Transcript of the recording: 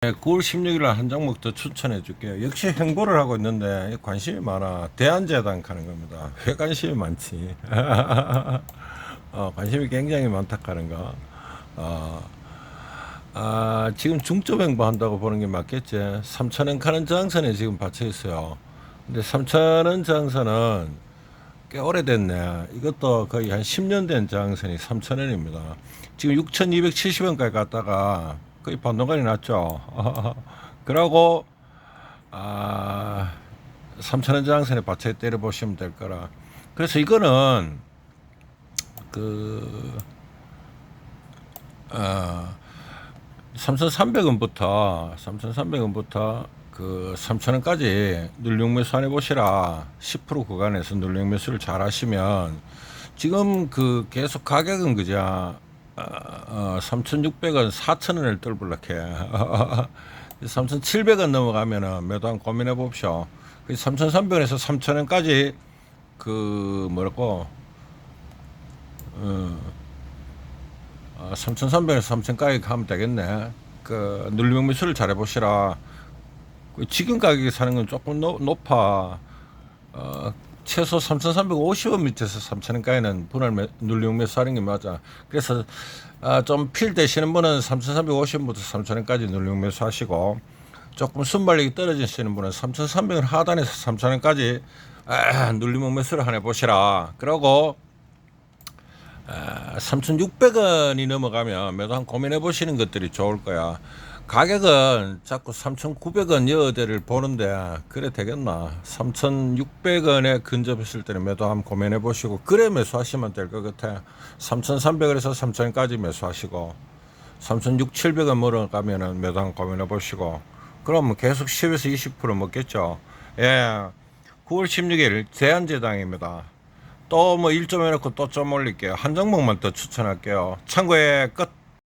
네, 9월 16일 날한 종목 더 추천해 줄게요. 역시 행보를 하고 있는데 관심이 많아. 대한재단 가는 겁니다. 왜 관심이 많지? 어, 관심이 굉장히 많다 하는 거. 어, 아, 지금 중점 행보한다고 보는 게 맞겠지. 3천원 가는 저항선에 지금 받쳐 있어요. 근데 3천원 저항선은 꽤 오래됐네. 이것도 거의 한 10년 된 저항선이 3천원입니다. 지금 6,270원까지 갔다가 거의 반동간이 났죠. 그러고 아 3천원 저항선에 받쳐 때려 보시면 될 거라. 그래서 이거는 그 어, 3,300원부터 3,300원부터 그 3,000원까지 눌림 매수 안 해보시라 10% 구간에서 눌림 매수를 잘 하시면 지금 그 계속 가격은 그저 어, 어, 3,600원, 4,000원을 떨불락해 3,700원 넘어가면은 매도 한 고민해 봅시오. 3,300원에서 3,000원까지 그 뭐랄까 어, 어, 3,300에서 3,000까지 가면 되겠네. 그 눌림 매수를 잘 해 보시라. 그 지금 가격에 사는 건 조금 노, 높아. 어, 최소 3,350원 밑에서 3,000원까지는 분할 매, 눌림 매수하는 게 맞아. 그래서 아, 좀필 되시는 분은 3,350원부터 3,000원까지 눌림 매수하시고 조금 순발력이 떨어지시는 분은 3,300원 하단에서 3,000원까지 아, 눌림 매수를 하나 보시라. 그러고 3,600원이 넘어가면 매도 한 고민해 보시는 것들이 좋을 거야. 가격은 자꾸 3,900원 여대를 보는데 그래 되겠나? 3,600원에 근접했을 때는 매도 한번 고민해 보시고 그래 매수하시면 될 것 같아. 3,300원에서 3,000원까지 매수하시고 3,600, 700원 멀어가면은 매도 한번 고민해 보시고 그러면 계속 10에서 20% 먹겠죠. 예. 9월 16일 제한제당입니다. 또 뭐 1점 해놓고 또 좀 올릴게요. 한 종목만 더 추천할게요. 참고에 끝.